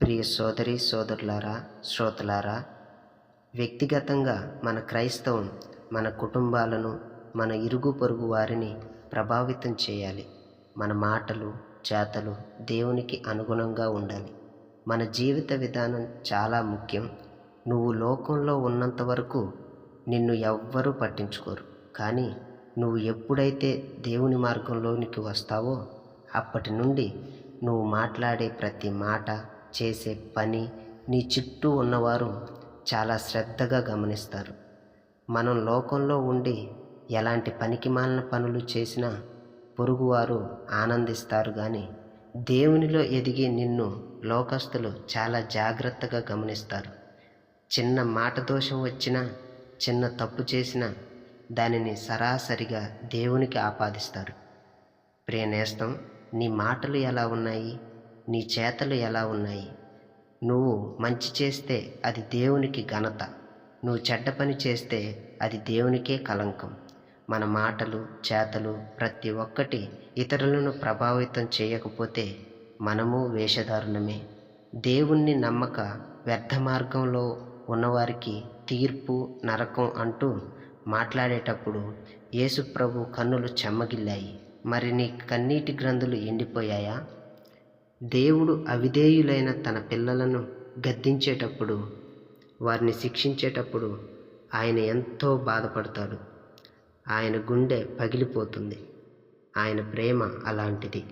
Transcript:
ప్రియ సోదరి సోదరులారా శ్రోతలారా వ్యక్తిగతంగా మన క్రైస్తవం మన కుటుంబాలను మన ఇరుగు పొరుగు వారిని ప్రభావితం చేయాలి. మన మాటలు చేతలు దేవునికి అనుగుణంగా ఉండాలి. మన జీవిత విధానం చాలా ముఖ్యం. నువ్వు లోకంలో ఉన్నంత వరకు నిన్ను ఎవ్వరూ పట్టించుకోరు. కానీ నువ్వు ఎప్పుడైతే దేవుని మార్గంలోనికి వస్తావో అప్పటి నుండి నువ్వు మాట్లాడే ప్రతి మాట చేసే పని నీ చుట్టూ ఉన్నవారు చాలా శ్రద్ధగా గమనిస్తారు. మనం లోకంలో ఉండి ఎలాంటి పనికిమాలిన పనులు చేసినా పొరుగువారు ఆనందిస్తారు కానీ దేవునిలో ఎదిగి నిన్ను లోకస్తులు చాలా జాగ్రత్తగా గమనిస్తారు. చిన్న మాట దోషం వచ్చినా చిన్న తప్పు చేసినా దానిని సరాసరిగా దేవునికి ఆపాదిస్తారు. ప్రియనేస్తం నీ మాటలు ఎలా ఉన్నాయి? నీ చేతలు ఎలా ఉన్నాయి? నువ్వు మంచి చేస్తే అది దేవునికి ఘనత. నువ్వు చెడ్డ పని చేస్తే అది దేవునికే కలంకం మన మాటలు చేతలు ప్రతి ఒక్కటి ఇతరులను ప్రభావితం చేయకపోతే మనము వేషధారులమే. దేవుణ్ణి నమ్మక వ్యర్థ మార్గంలో ఉన్నవారికి తీర్పు నరకం అంటూ మాట్లాడేటప్పుడు యేసుప్రభు కన్నులు చెమ్మగిల్లాయి. మరి నీ కన్నీటి గ్రంథులు ఎండిపోయాయా? దేవుడు అవిధేయులైన తన పిల్లలను గద్దించేటప్పుడు వారిని శిక్షించేటప్పుడు ఆయన ఎంతో బాధపడతాడు. ఆయన గుండె పగిలిపోతుంది. ఆయన ప్రేమ అలాంటిది.